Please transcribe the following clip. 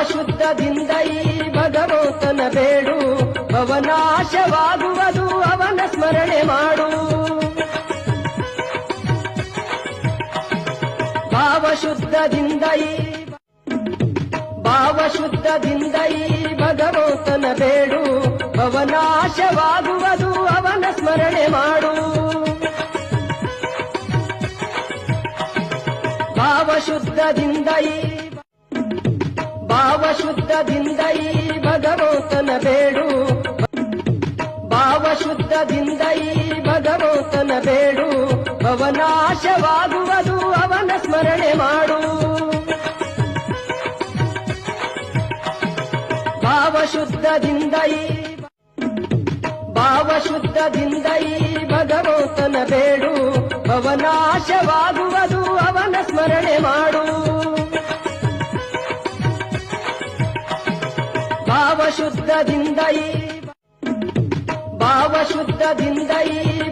ಭಾವಶುದ್ಧದಿಂದ ಈ ಭಗವಂತನ ಬೇಡು. ಭವನಾಶವಾಗುವುದು ಅವನ ಸ್ಮರಣೆ ಮಾಡು. ಭಾವಶುದ್ಧದಿಂದ ಈ ಭಾವಶುದ್ಧದಿಂದ ಈ ಭಗವಂತನ ಬೇಡು. ಭವನಾಶವಾಗುವುದು ಅವನ ಸ್ಮರಣೆ ಮಾಡು. ಭಾವಶುದ್ಧದಿಂದ ಈ ಭಾವಶುದ್ಧದಿಂದ ಭಗವಂತನ ಬೇಡು. ಭಾವಶುದ್ಧದಿಂದ ಈ ಭಗವಂತನ ಬೇಡು. ಭವನಾಶವಾಗುವುದು ಅವನ ಸ್ಮರಣೆ ಮಾಡು. ಭಾವಶುದ್ಧದಿಂದ ಈ ಭಾವಶುದ್ಧದಿಂದ ಈ ಭಗವಂತನ ಬೇಡು. ಭವನಾಶವಾಗುವುದು ಭಾವಶುದ್ಧದಿಂದ ಈ ಭಾವಶುದ್ಧದಿಂದ ಈ